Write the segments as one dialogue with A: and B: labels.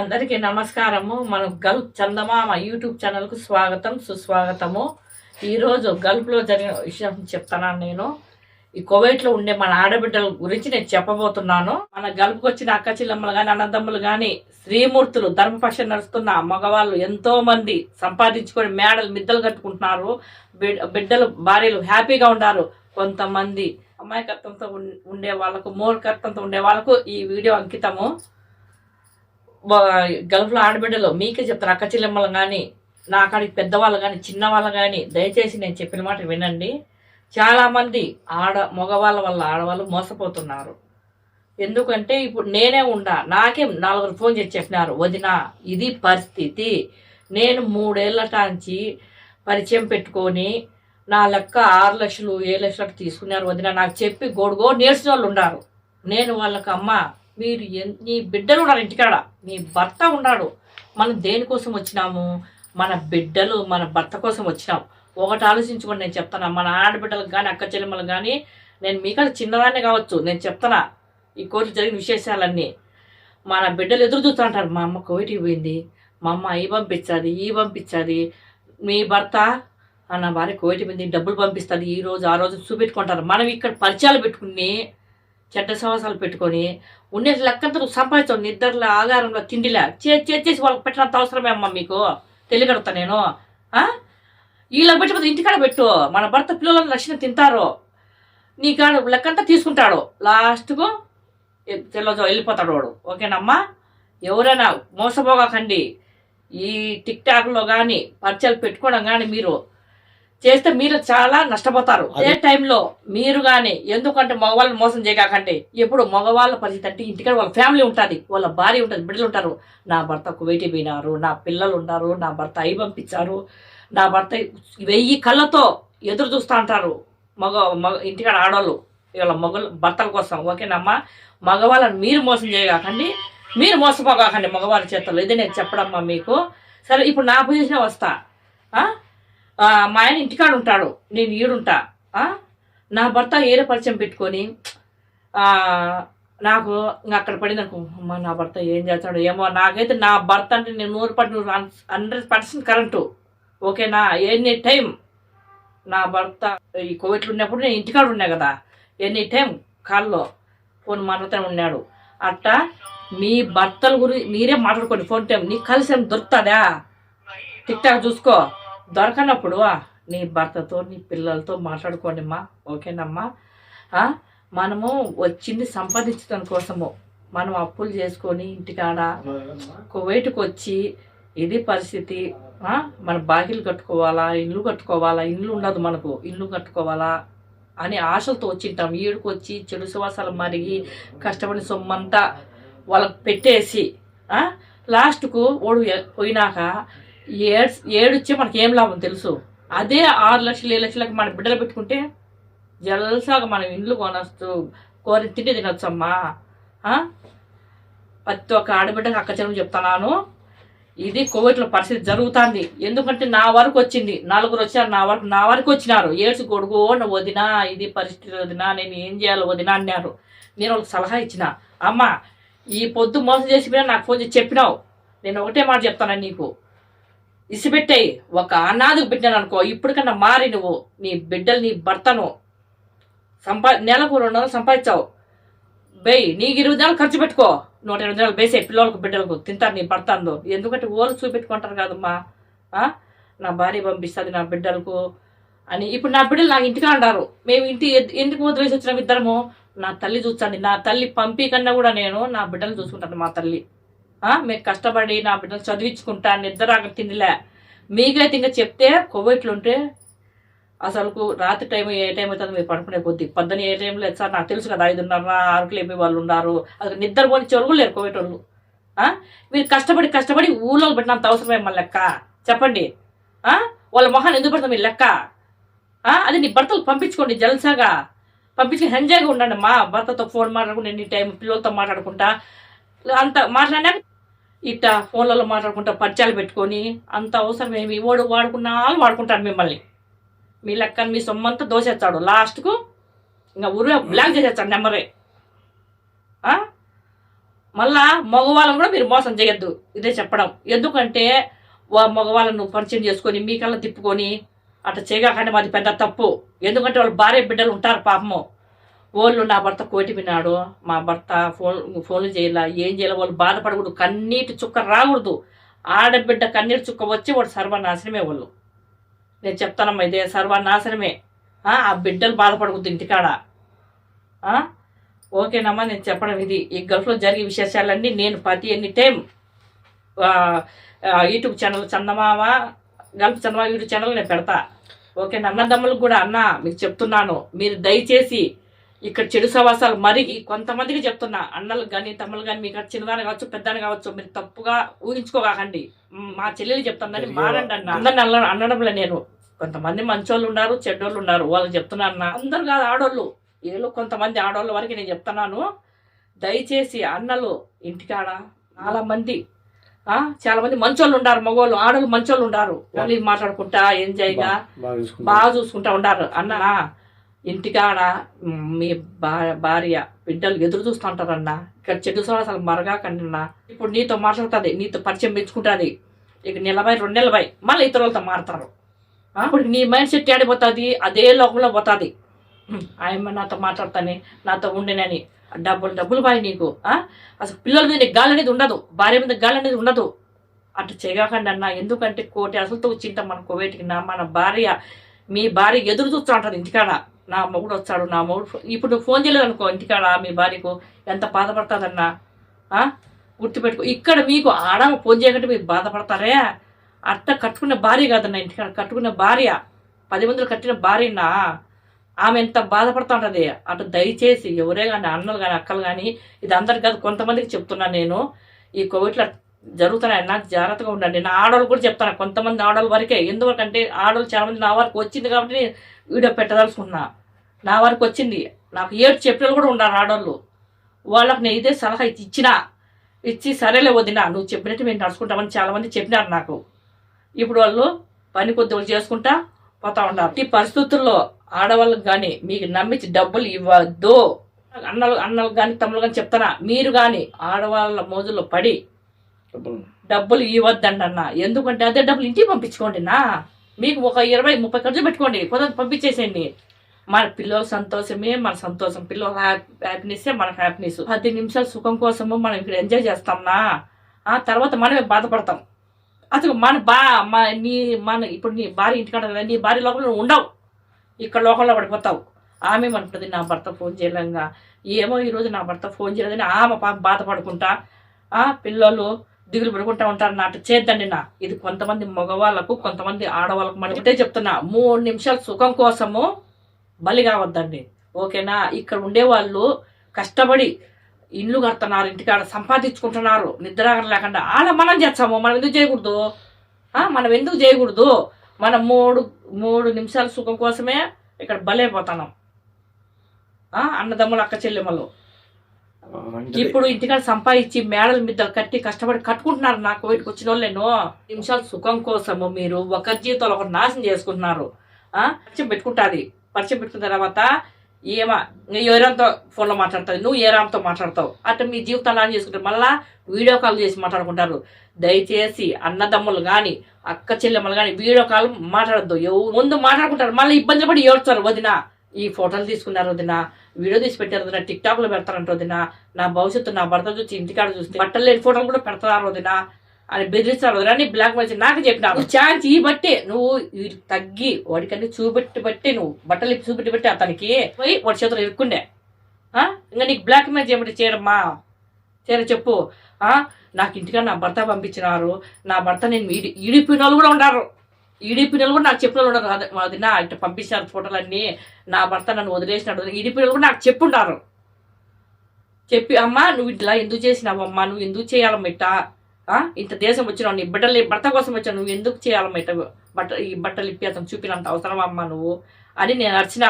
A: అందరికీ నమస్కారము. మన గల్ఫ్ చందమామ యూట్యూబ్ ఛానల్కు స్వాగతం సుస్వాగతము. ఈరోజు గల్ఫ్లో జరిగిన విషయం చెప్తున్నాను నేను. ఈ కువైట్లో ఉండే మన ఆడబిడ్డల గురించి నేను చెప్పబోతున్నాను. మన గల్ఫ్కి వచ్చిన అక్క చెల్లెమ్మలు కానీ అన్నదమ్ములు కానీ శ్రీమూర్తులు ధర్మపక్ష నడుస్తున్న మగవాళ్ళు ఎంతో మంది సంపాదించుకొని మేడలు మిద్దలు కట్టుకుంటున్నారు. బిడ్డలు భార్యలు హ్యాపీగా ఉన్నారు కొంతమంది అమాయకత్వంతో ఉండే వాళ్ళకు మూర్ఖత్వంతో ఉండే వాళ్ళకు ఈ వీడియో అంకితము. గల్ఫ్లో ఆడబిడ్డలు మీకే చెప్తారు అక్క చెల్లెమ్మలు కానీ నా కాడికి పెద్దవాళ్ళు కానీ చిన్నవాళ్ళు కానీ దయచేసి నేను చెప్పిన మాట వినండి. చాలామంది ఆడ మగవాళ్ళ వల్ల ఆడవాళ్ళు మోసపోతున్నారు. ఎందుకంటే ఇప్పుడు నేనే ఉండా నాకే నలుగురు ఫోన్ చేసి చెప్పినారు వదిన ఇది పరిస్థితి. నేను మూడేళ్ళ టాంచి పరిచయం పెట్టుకొని నా లెక్క ఆరు లక్షలు ఏడు లక్షలకు తీసుకున్నారు వదిన. నాకు చెప్పి గోడుగో నేర్చిన వాళ్ళు ఉన్నారు. నేను వాళ్ళకి అమ్మ మీరు ఎన్- నీ బిడ్డలు ఉన్నారు ఇంటికాడ. నీ భర్త ఉన్నాడు. మనం దేనికోసం వచ్చినాము? మన బిడ్డలు మన భర్త కోసం వచ్చినాం. ఒకటి ఆలోచించుకోండి నేను చెప్తాను? మన ఆడబిడ్డలకు కానీ అక్క చెల్లెమ్మలకు కానీ నేను మీకన్నా చిన్నదాన్నే కావచ్చు. నేను చెప్తానా? ఈ కోర్టు జరిగిన విశేషాలన్నీ. మన బిడ్డలు ఎదురు చూస్తూ ఉంటారు మా అమ్మ కోవిటికి పోయింది. మా అమ్మ ఈ పంపించాది ఈ పంపించాది. మీ భర్త ఆ, నా భార్య కోవిటి పోయింది డబ్బులు పంపిస్తుంది. ఈ రోజు ఆ రోజు చూపెట్టుకుంటారు. మనం ఇక్కడ పరిచయాలు పెట్టుకుని చెడ్డ సవాసాలు పెట్టుకొని ఉండే లెక్కంతా సంపాదించావు నిద్రలో ఆధారంలో తిండిలా. చేసి చేసి వాళ్ళకి పెట్టినంత అవసరమే అమ్మా మీకు. తెలియగడతా నేను. వీళ్ళకి పెట్టుకుంటే ఇంటికాడ పెట్టు. మన భర్త పిల్లలను లక్షణం తింటారు. నీ కాడ లెక్కంతా తీసుకుంటాడు. లాస్ట్కు తెల్లజో వెళ్ళిపోతాడు వాడు. ఓకేనమ్మా? ఎవరైనా మోసపోగాకండి. ఈ టిక్ టాక్లో కానీ పరిచయాలు పెట్టుకోవడం కానీ మీరు చేస్తే మీరు చాలా నష్టపోతారు. అదే. టైంలో మీరు కానీ ఎందుకంటే మగవాళ్ళని మోసం చేయకండి ఎప్పుడు మగవాళ్ళ పరిస్థితి అంటే ఇంటికాడ వాళ్ళ ఫ్యామిలీ ఉంటుంది వాళ్ళ భార్య ఉంటుంది బిడ్డలు ఉంటారు. నా భర్త కువైటి పోయినారు నా పిల్లలు ఉన్నారు నా భర్త అయి పంపించారు నా భర్త వెయ్యి కళ్ళతో ఎదురు చూస్తూ ఉంటారు మగ మగ ఇంటికాడ ఆడవాళ్ళు వీళ్ళ మగ భర్తల కోసం ఓకేనమ్మా? మగవాళ్ళని మీరు మోసం చేయగాకండి మీరు మోసపోగాకండి మగవాళ్ళ చేతుల్లో. ఇది నేను చెప్పడమ్మా మీకు. సరే ఇప్పుడు నా పొజిషన్ వస్తా. మా ఆయన ఇంటికాడ ఉంటాడు. నేను ఈడుంటా. నా భర్త ఏరే పరిచయం పెట్టుకొని నాకు ఇంకా అక్కడ పడింది అనుకో అమ్మ నా భర్త ఏం చేస్తాడు ఏమో నాకైతే నా భర్త అంటే నేను నూరు పట్టు నూరు హండ్రెడ్ పర్సెంట్ కరెంటు. ఓకేనా? ఎనీ టైం నా భర్త ఈ కోవిడ్లు ఉన్నప్పుడు నేను ఇంటికాడ ఉన్నా కదా. ఎనీ టైం కాల్లో ఫోన్ మాట్లాడుతూనే ఉన్నాడు. అట్టా మీ భర్తల గురించి మీరే మాట్లాడుకోండి ఫోన్ టైం. నీకు కలిసి ఏం దొరుకుతుందా? టిక్ టాక్ చూసుకో. దొరకనప్పుడు నీ భర్తతో నీ పిల్లలతో మాట్లాడుకోండి అమ్మా ఓకేనమ్మా మనము వచ్చింది సంపాదించడం కోసము. మనం అప్పులు చేసుకొని ఇంటికాడ కువైట్కి వచ్చి ఇది పరిస్థితి. మన బాకీలు కట్టుకోవాలా ఇల్లు కట్టుకోవాలా? ఇల్లు ఉండదు మనకు. ఇల్లు కట్టుకోవాలా? అని ఆశలతో వచ్చింటాం. ఈడుకు వచ్చి చెడు సువాసాలు మరిగి కష్టపడి సొమ్మంతా వాళ్ళకి పెట్టేసి లాస్ట్కు ఓడు పోయినాక ఏడు ఏడుచ్చే మనకి ఏం లాభం తెలుసు? అదే ఆరు లక్షలు ఏడు లక్షలకు మన బిడ్డలు పెట్టుకుంటే జలసాగా మనం ఇండ్లు కొనొస్తూ కోరి తిండి తినొచ్చమ్మా. ప్రతి ఒక్క ఆడబిడ్డకి అక్క చెరువు చెప్తున్నాను ఇది కోవిడ్లో పరిస్థితి జరుగుతుంది. ఎందుకంటే నా వరకు వచ్చింది. నలుగురు వచ్చారు నా వరకు నా వరకు వచ్చినారు. ఏడ్చి కొడుకు వదినా ఇది పరిస్థితి వదినా నేను ఏం చేయాలి వదినా అన్నారు. నేను వాళ్ళకి సలహా ఇచ్చిన. అమ్మ ఈ పొద్దు మోసం చేసి నాకు ఫోన్ చేసి చెప్పినావు. నేను ఒకటే మాట చెప్తాను నీకు. ఇసిపెట్టాయి ఒక అనాథకు పెట్టాను అనుకో ఇప్పటికన్నా మారి నువ్వు నీ బిడ్డలు నీ భర్తను సంపా నెలకు రెండు వందలు సంపాదించావు. బేయ్ నీకు ఇరవై నెలలు ఖర్చు పెట్టుకో. నూట ఇరవై దినాలు బేసే పిల్లలకు బిడ్డలకు తింటారు నీ భర్త అందో. ఎందుకంటే ఓళ్ళు చూపెట్టుకుంటారు కదమ్మా. నా భార్య పంపిస్తుంది నా బిడ్డలకు అని. ఇప్పుడు నా బిడ్డలు నాకు ఇంటికే అంటారు మేము ఇంటి ఎందుకు వదిలేసి వచ్చినాం ఇద్దరము? నా తల్లి చూస్తాను నా తల్లి పంపి కన్నా కూడా నేను నా బిడ్డలు చూసుకుంటాను మా తల్లి. మీరు మేము కష్టపడి నా బిడ్డలు చదివించుకుంటా నిద్ర తిందిలే మీకైతే ఇంకా చెప్తే కొవ్వెట్లు ఉంటే అసలు రాత్రి టైం ఏ టైం అవుతుందో మీరు పడుకునే కొద్ది. పొద్దున ఏ టైంలో లేదు సార్ నాకు తెలుసు కదా ఐదున్నర ఆరుకు లేపే వాళ్ళు ఉన్నారు. అసలు నిద్ర పోని చెరువు లేరు కోవిడ్ వాళ్ళు మీరు కష్టపడి కష్టపడి ఊళ్ళో పెట్టినంత అవసరమే మన లెక్క. చెప్పండి. వాళ్ళ మొహాన్ని ఎందుకు పెడతాం మీ లెక్క? అది నీ భర్తలు పంపించుకోండి జల్సాగా. పంపించుకుని ఎంజాయ్గా ఉండండి మా భర్తతో ఫోన్ మాట్లాడుకుంటే ఎన్ని టైం పిల్లలతో మాట్లాడుకుంటా. అంత మాట్లాడినాక ఇట్ట ఫోన్లలో మాట్లాడుకుంటా పరిచయాలు పెట్టుకొని అంత అవసరం ఏమి ఓడు వాడుకున్నా వాళ్ళు మిమ్మల్ని. మీ లెక్కని మీ సొమ్మంతా దోసేస్తాడు లాస్ట్కు ఇంకా ఊరు బ్లాక్ చేసేస్తాడు నెంబరే. మళ్ళా మగవాళ్ళని కూడా మీరు మోసం చేయొద్దు. ఇదే చెప్పడం. ఎందుకంటే వా మగవాళ్ళను పరిచయం చేసుకొని మీకల్లా తిప్పుకొని అట్లా చేయగాకంటే మాది పెద్ద తప్పు. ఎందుకంటే వాళ్ళు భార్య బిడ్డలు ఉంటారు పాపము. వాళ్ళు నా భర్త కోటి విన్నాడు. మా భర్త ఫోన్ ఫోన్లు చేయాల ఏం చేయాలి వాళ్ళు బాధపడకూడదు. కన్నీటి చుక్క రాకూడదు. ఆడబిడ్డ కన్నీటి చుక్క వచ్చి వాడు సర్వనాశనమే వాళ్ళు. నేను చెప్తానమ్మా ఇదే సర్వనాశనమే. ఆ ఆ బిడ్డలు బాధపడకూడదు ఇంటికాడ. ఓకేనమ్మా నేను చెప్పడం ఇది. ఈ గల్ఫ్లో జరిగే విశేషాలన్నీ నేను ప్రతి ఎన్ని time YouTube channel Chandamama gulf Chandamama YouTube channel నేను పెడతా. ఓకే అన్నదమ్ములకు కూడా అన్న మీకు చెప్తున్నాను. మీరు దయచేసి ఇక్కడ చెడు సవాసాలు మరి కొంతమందికి చెప్తున్నా అన్నలకు కానీ తమ్ముళ్ళు కానీ మీకు చిన్నదాని కావచ్చు పెద్దాని కావచ్చు మీరు తప్పుగా ఊహించుకోకండి మా చెల్లెలు చెప్తుందని మారండి అన్న. అందరిని అన్న అనడంలే నేను. కొంతమంది మంచోళ్ళు ఉన్నారు చెడ్డోళ్ళు ఉన్నారు వాళ్ళకి చెప్తున్నాను అన్న. అందరు కాదు ఆడోళ్ళు. ఏదో కొంతమంది ఆడోళ్ళ వరకు నేను చెప్తున్నాను. దయచేసి అన్నలు ఇంటికాడ చాలా మంది ఆ, చాలా మంది మంచోళ్ళు ఉండారు మగవాళ్ళు ఆడోళ్ళు మంచోళ్ళు ఉండారు ఓన్లీ మాట్లాడుకుంటా ఎంజాయ్గా
B: బాగా చూసుకుంటా.
A: బాగా చూసుకుంటా ఉండారు. అన్న ఇంటికాడ మ్, భార్య బిడ్డలు ఎదురు చూస్తూ ఉంటారన్న ఇక్కడ చెడు సోడ అసలు మరగాకండి అన్న ఇప్పుడు నీతో మాట్లాడుతుంది నీతో పరిచయం పెంచుకుంటుంది. ఇక నిలబై రెండు నిలబై మళ్ళీ ఇతరులతో మారుతారు ఆ, ఇప్పుడు నీ మైండ్ సెట్ ఆడిపోతుంది అదే లోకంలో పోతుంది. ఆయమ్మ నాతో మాట్లాడతానే నాతో ఉండేనని. డబ్బులు డబ్బులు బాయ్ నీకు? అసలు పిల్లల మీద గాలి అనేది ఉండదు భార్య మీద గాలి అనేది ఉండదు. అటు చేయకండి అన్న ఎందుకంటే కోటి అసలుతో వచ్చింటాం మన కోవేటికి నా మన భార్య మీ భార్య ఎదురు చూస్తూ ఉంటుంది ఇంటికాడ. నా మొగుడు వచ్చాడు నా మొగుడు ఇప్పుడు నువ్వు ఫోన్ చేయలేదు అనుకో ఇంటికాడ మీ భార్యకు ఎంత బాధపడుతుందన్నా గుర్తుపెట్టుకో. ఇక్కడ మీకు ఆడ ఫోన్ చేయకంటే మీరు బాధపడతారే? అట్ట కట్టుకున్న భార్య కాదన్నా ఇంటికాడ కట్టుకున్న భార్య పది మందిలో కట్టిన భార్యనా ఆమె ఎంత బాధపడుతూ ఉంటుంది అటు దయచేసి ఎవరే కానీ అన్నలు కానీ అక్కలు కానీ ఇది అందరికి కాదు కొంతమందికి చెప్తున్నాను నేను. ఈ కోవిడ్లో జరుగుతున్నాయి నాకు జాగ్రత్తగా ఉండండి. నా ఆడవాళ్ళు కూడా చెప్తాను కొంతమంది ఆడవాళ్ళ వరకే. ఎందువరకంటే ఆడవాళ్ళు చాలా మంది నా వరకు వచ్చింది కాబట్టి నేను వీడియో పెట్టదలుచుకున్నా. నా వరకు వచ్చింది. నాకు ఏడు చెప్పినలు కూడా ఉన్నారు ఆడవాళ్ళు వాళ్ళకి నేను ఇదే సలహా ఇచ్చి ఇచ్చిన ఇచ్చి సరేలే వదినా నువ్వు చెప్పినట్టు మేము నడుచుకుంటామని చాలామంది చెప్పినారు నాకు. ఇప్పుడు వాళ్ళు పని కొద్ది వాళ్ళు చేసుకుంటా పోతా ఉన్నారు. ఈ పరిస్థితుల్లో ఆడవాళ్ళకి కానీ మీకు నమ్మించి డబ్బులు ఇవ్వద్దు. అన్నలు అన్నలు కానీ తమ్ముళ్ళు కానీ చెప్తానా? మీరు కానీ ఆడవాళ్ళ మోజుల్లో పడి
B: డబ్బులు
A: డబ్బులు ఇవ్వద్దండి అన్న. ఎందుకంటే అదే డబ్బులు ఇంటికి పంపించుకోండి నా. మీకు ఒక ఇరవై ముప్పై ఖర్చు పెట్టుకోండి. కొంత పంపించేసేయండి. మన పిల్లల సంతోషమే మన సంతోషం. పిల్లల హ్యాపీనెస్ మన హ్యాపీనెస్ పది నిమిషాల సుఖం కోసము మనం ఇక్కడ ఎంజాయ్ చేస్తాంనా? ఆ తర్వాత మనమే బాధపడతాం. అసలు మన బా మన నీ మన ఇప్పుడు నీ భార్య ఇంటికాడ కదా, నీ భార్య లోపల నువ్వు ఉండవు. ఇక్కడ లోకంలో పడిపోతావు. ఆమె అంటుంది నా భర్త ఫోన్ చేయలేంగా. ఏమో ఈరోజు నా భర్త ఫోన్ చేయలేదని ఆమె పాప బాధపడుకుంటా. ఆ పిల్లలు దిగులు పడుకుంటా ఉంటారు. నాట చేద్దండి నా. ఇది కొంతమంది మగవాళ్ళకు కొంతమంది ఆడవాళ్ళకు. మనం చెప్తున్నా మూడు నిమిషాల సుఖం కోసము బలి కావద్దండి. ఓకేనా? ఇక్కడ ఉండేవాళ్ళు కష్టపడి ఇల్లు కడుతున్నారు ఇంటికాడ సంపాదించుకుంటున్నారు నిద్ర లేకుండా. ఆడ మనం చేస్తాము మనం ఎందుకు చేయకూడదు? ఆ, మనం ఎందుకు చేయకూడదు? మనం మూడు మూడు నిమిషాల సుఖం కోసమే ఇక్కడ బలైపోతున్నాం. ఆ, అన్నదమ్ములు అక్క చెల్లెమ్మలు. ఇప్పుడు ఇంటికాడ సంపాదించి మేడల మీద కట్టి కష్టపడి కట్టుకుంటున్నారు నా కోవిడ్కి వచ్చిన వాళ్ళు నేను నిమిషాలు సుఖం కోసము మీరు ఒకరి జీవితంలో ఒకరు నాశనం చేసుకుంటున్నారు. ఆ పరిచయం పెట్టుకున్న తర్వాత ఏమా ఎవరంతో ఫోన్లో మాట్లాడుతుంది నువ్వు ఏ రామ్తో మాట్లాడతావు. అట్లా మీ జీవితాలు ఆన్ చేసుకుంటారు మళ్ళా వీడియో కాల్ చేసి మాట్లాడుకుంటారు. దయచేసి అన్నదమ్ములు కానీ అక్క చెల్లెమ్మలు కానీ వీడియో కాల్ మాట్లాడద్దు. ఎవరు ముందు మాట్లాడుకుంటారు. మళ్ళీ ఇబ్బంది పడి ఏడుస్తారు. వదిన ఈ ఫోటోలు తీసుకున్నారు వదిన వీడియో తీసి పెట్టారు వదిన టిక్ టాక్ పెడతారంట వదిన. నా భవిష్యత్తు నా భర్త చూసి ఇంటికాడ చూస్తే బట్టలు లేని ఫోటోలు కూడా పెడతారు వదిన. అని బెదిరిస్తారు అని బ్లాక్ మెయిల్ నాకు చెప్పినారు ఛాన్స్ ఈ బట్టే నువ్వు ఈ తగ్గి వాడికన్నీ చూపెట్టి బట్టి నువ్వు బట్టలు చూపెట్టి బట్టి అతనికి పోయి వాడి చేతులు ఇరుక్కుండే ఇంకా నీకు బ్లాక్ మెయిల్ చేయబట్టి చేయడమ్మా చేయరా చెప్పు. నాకు ఇంటిగా నా భర్త పంపించినారు. నా భర్త నేను ఈడి ఈడిపోయిన వాళ్ళు కూడా ఉన్నారు. ఈడిపిన వాళ్ళు కూడా నాకు చెప్పిన వాళ్ళు ఉన్నారు. అది నా ఇట్లా పంపించారు ఫోటోలన్నీ. నా భర్త నన్ను వదిలేసినాడు. ఈడిపిన వాళ్ళు కూడా నాకు చెప్పుండారు. చెప్పి అమ్మా నువ్వు ఇట్లా ఎందుకు చేసినావు? అమ్మా నువ్వు ఎందుకు చేయాలమ్మ ఇట్టా? ఇంత దేశం వచ్చినావు నీ బిడ్డలు భర్త కోసం వచ్చావు నువ్వు ఎందుకు చేయాలమ్మ ఇట్ట బట్ట ఈ బట్టలు ఇప్పి అతను చూపినంత అవసరమా అమ్మ నువ్వు? అని నేను అరిచిన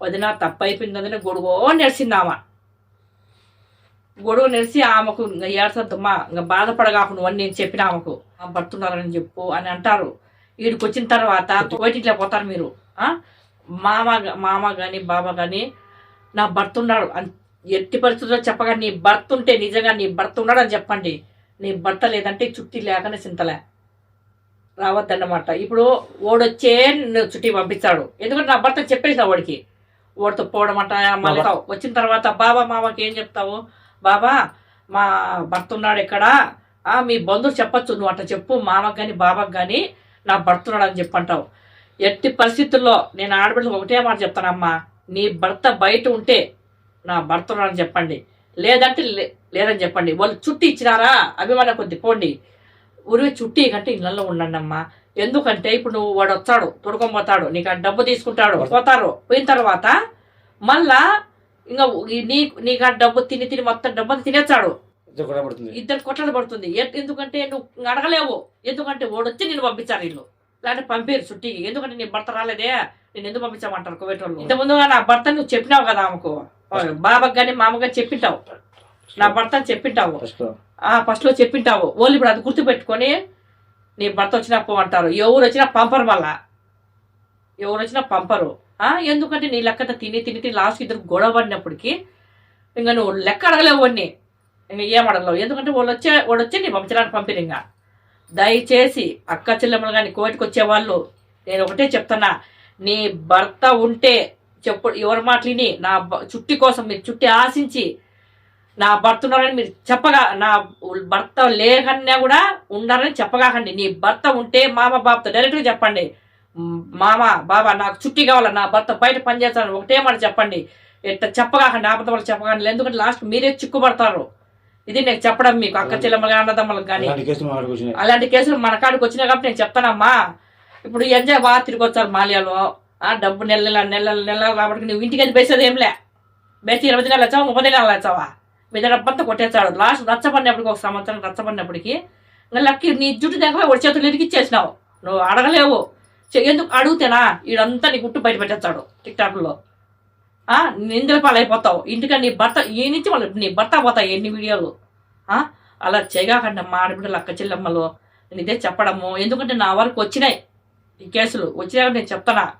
A: వదిన తప్పు అయిపోయిందని గొడుగో నడిచిందామ గొడవ నెలిసి ఆమెకు ఇంకా ఏడ్చద్దమ్మా ఇంకా బాధపడగాకు నువ్వు అని నేను చెప్పిన ఆమెకు. ఆ భర్తున్నారని చెప్పు అని అంటారు. వీడికి వచ్చిన తర్వాత బయటికి పోతారు మీరు. మామ మామ కానీ బాబా కానీ నా భర్త ఉన్నాడు అని ఎట్టి పరిస్థితుల్లో చెప్పగా నీ భర్త ఉంటే నిజంగా నీ భర్త ఉన్నాడని చెప్పండి. నీ భర్త లేదంటే చుట్టి లేకనే చింతలే. రావద్దన్నమాట. ఇప్పుడు ఓడొచ్చే చుట్టి పంపిస్తాడు. ఎందుకంటే నా భర్త చెప్పేసిన వాడికి ఓడితో పోవడం అంట మళ్ళీ వచ్చిన తర్వాత బాబా మామకి ఏం చెప్తావు? బాబా మా భర్త ఉన్నాడు ఇక్కడ మీ బంధువు చెప్పొచ్చు నువ్వు అట్లా చెప్పు మామకు కానీ బాబాకి కానీ నా భర్త ఉన్నాడు అని చెప్పంటావు. ఎట్టి పరిస్థితుల్లో నేను ఆడబిడ్డలకు ఒకటే మాట చెప్తానమ్మా. నీ భర్త బయట ఉంటే నా భర్త ఉన్నాడని చెప్పండి. లేదంటే లేదని చెప్పండి. వాళ్ళు చుట్టి ఇచ్చినారా? అభిమానం కొద్ది పోండి. ఉరివి చుట్టి కంటే ఇళ్ళల్లో ఉండండి అమ్మా ఎందుకంటే ఇప్పుడు నువ్వు వాడు వచ్చాడు తొడుకొని పోతాడు నీకు ఆ డబ్బు తీసుకుంటాడు పోతారు. పోయిన తర్వాత మళ్ళా ఇంకా నీ నీకు ఆ డబ్బు తిని తిని మొత్తం డబ్బు తినేస్తాడు.
B: ఇద్దరు
A: కొట్లాడ పడుతుంది. ఎందుకంటే నువ్వు అడగలేవు. ఎందుకంటే ఓడొచ్చి నేను పంపించారు వీళ్ళు. లేదంటే పంపారు చుట్టికి. ఎందుకంటే నీ భర్త రాలేదే? నేను ఎందుకు పంపించామంటారు కువేటోళ్ళు ఇంత ముందుగా నా భర్త నువ్వు చెప్పినావు కదా ఆమెకు. బాబాకి కానీ కానీ చెప్పింటావు నా భర్త చెప్పింటావు ఫస్ట్లో? చెప్పింటావు వాళ్ళు ఇప్పుడు అది గుర్తు పెట్టుకొని నీ భర్త వచ్చినా అంటారు. ఎవరు వచ్చినా పంపరు మళ్ళా. ఎవరు వచ్చినా పంపరు. ఆ ఎందుకంటే నీ లెక్కత తిని తిని తిని లాస్ట్ ఇద్దరు గొడవ పడినప్పటికీ ఇంకా నువ్వు లెక్క అడగలేవు వాడిని ఇంకా ఏం అడగలేవు. ఎందుకంటే వాళ్ళు వచ్చే వాడు వచ్చి నీ పంపించడానికి పంపిరు ఇంకా. దయచేసి అక్క చెల్లెమ్మలు కానీ కోటికి వచ్చేవాళ్ళు నేను ఒకటే చెప్తున్నా. నీ భర్త ఉంటే చెప్పు ఎవరి మాటలిని నా చుట్టి కోసం మీరు చుట్టి ఆశించి నా భర్త ఉన్నారని మీరు చెప్పగా నా భర్త లేకన్నా కూడా ఉండాలని చెప్పగాకండి. నీ భర్త ఉంటే మామ బాబుతో డైరెక్ట్గా చెప్పండి. మామ బాబా నాకు చుట్టి కావాలా నా భర్త బయట పనిచేస్తాను ఒకటే మాట చెప్పండి. ఇట్లా చెప్పగాకండి ఆపద వాళ్ళు చెప్పకండి ఎందుకంటే లాస్ట్ మీరే చిక్కుపడతారు. ఇది నేను చెప్పడం మీకు అక్క చెల్లెమ్మలు అన్నదమ్మలకు కానీ.
B: అలాంటి కేసులు
A: మన కాడికి వచ్చినాయి. కాబట్టి నేను చెప్తానమ్మా. ఇప్పుడు ఎంజాయ్ బాగా తిరిగి వచ్చారు మాల్యాలో. డబ్బు నెల నెల నెల నెల కాబట్టి నువ్వు ఇంటికి అది బేసేది ఏం లే. బేసి ఇరవై నెలలు వచ్చావా ముప్పై నెలలు వచ్చావా? మీద డబ్బంతా కొట్టేస్తాడు. లాస్ట్ రచ్చబడినప్పటికి ఒక సంవత్సరం రచ్చబడినప్పటికి ఇంకా లక్కి నీ జుట్టు దగ్గర ఒక చేతులు ఇరికిచ్చేసినావు. నువ్వు అడగలేవు. చె- ఎందుకు అడుగుతేనా? ఈడంతా నీ గుట్టు బయట పెట్టేస్తాడు టిక్ టాక్లో. నిందల పాలైపోతావు. ఇంటికి నీ భర్త ఈ నుంచి వాళ్ళు నీ భర్త పోతాయి ఎన్ని వీడియోలు? అలా చేయగాకండి మా ఆడబిడ్డలు అక్క చెల్లెమ్మలు నేను ఇదే చెప్పడము. ఎందుకంటే నా వరకు వచ్చినాయి ఈ కేసులు. వచ్చినాక నేను చెప్తానా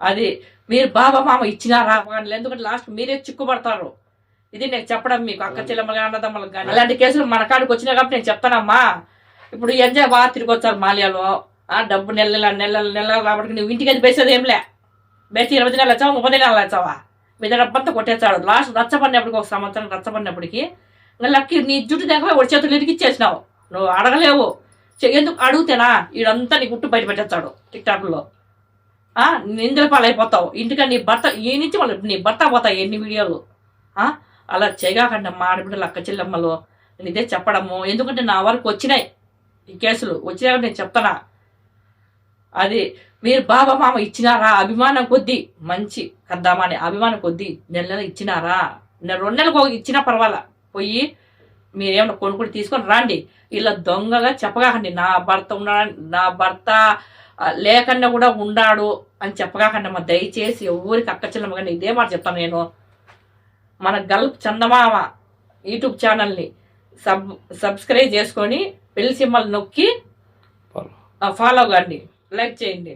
A: అది మీరు బాబా మామ ఇచ్చినారా కానీ ఎందుకంటే లాస్ట్ మీరే చిక్కుపడతారు ఇది నేను చెప్పడం మీకు అక్క చెల్లెమ్మలు కానీ అన్నదమ్మలకు కానీ అలాంటి కేసులు మన కాడికి వచ్చినాయి కాబట్టి నేను చెప్తానమ్మా. ఇప్పుడు ఎంజాయ్ బాగా తిరిగి వచ్చారు మాల్యాలో. ఆ డబ్బు నెల నెల నెల నెల కాబట్టి నువ్వు ఇంటికి వెళ్ళి బేసేది ఏంలే బేసి ఇరవై దినాలు వచ్చావా ముప్పై దినాలు వచ్చావా? మీద డబ్బంతా కొట్టేస్తాడు లాస్ట్ రచ్చబడినప్పటికి ఒక సంవత్సరం రచ్చపడినప్పటికి ఇంకా లక్కి నీ జుట్టు దగ్గర ఒక చేతులు ఇరికిచ్చేసినావు నువ్వు అడగలేవు. చె- ఎందుకు అడుగుతేనా? వీడంతా నీ గుట్టు బయట పెట్టేస్తాడు టిక్ టాక్లో నిందల పాలైపోతావు. ఇంటికని నీ భర్త ఈ నుంచి వాళ్ళు నీ భర్త పోతాయి ఎన్ని వీడియోలు? అలా చేయకండి మా ఆడబిడ్డలు అక్క చెల్లెమ్మలు. నేను ఇదే చెప్పడము. ఎందుకంటే నా వరకు వచ్చినాయి ఈ కేసులు. వచ్చినాక నేను చెప్తానా? అది మీరు బాబా మామ ఇచ్చినారా? అభిమానం కొద్దీ మంచి కద్దామని అభిమానం కొద్దీ నెల నెల ఇచ్చినారా? నెల రెండు నెలలకు ఇచ్చినా పర్వాలా? పోయి మీరేమన్నా కొనుక్కుని తీసుకొని రండి. ఇలా దొంగగా చెప్పగాకండి. నా భర్త ఉన్నాడని నా భర్త లేకన్నా కూడా ఉండాడు అని చెప్పగాకండి అమ్మ దయచేసి ఎవరికి అక్క చెల్లమ్మ కానీ ఇదే మాట చెప్తాను నేను. మన గల్ప్ చందమామ యూట్యూబ్ ఛానల్ని సబ్ సబ్స్క్రైబ్ చేసుకొని పెళ్ళి సింబల్ నొక్కి
B: ఫాలో.
A: ఫాలో కండి లైక్ చేయండి.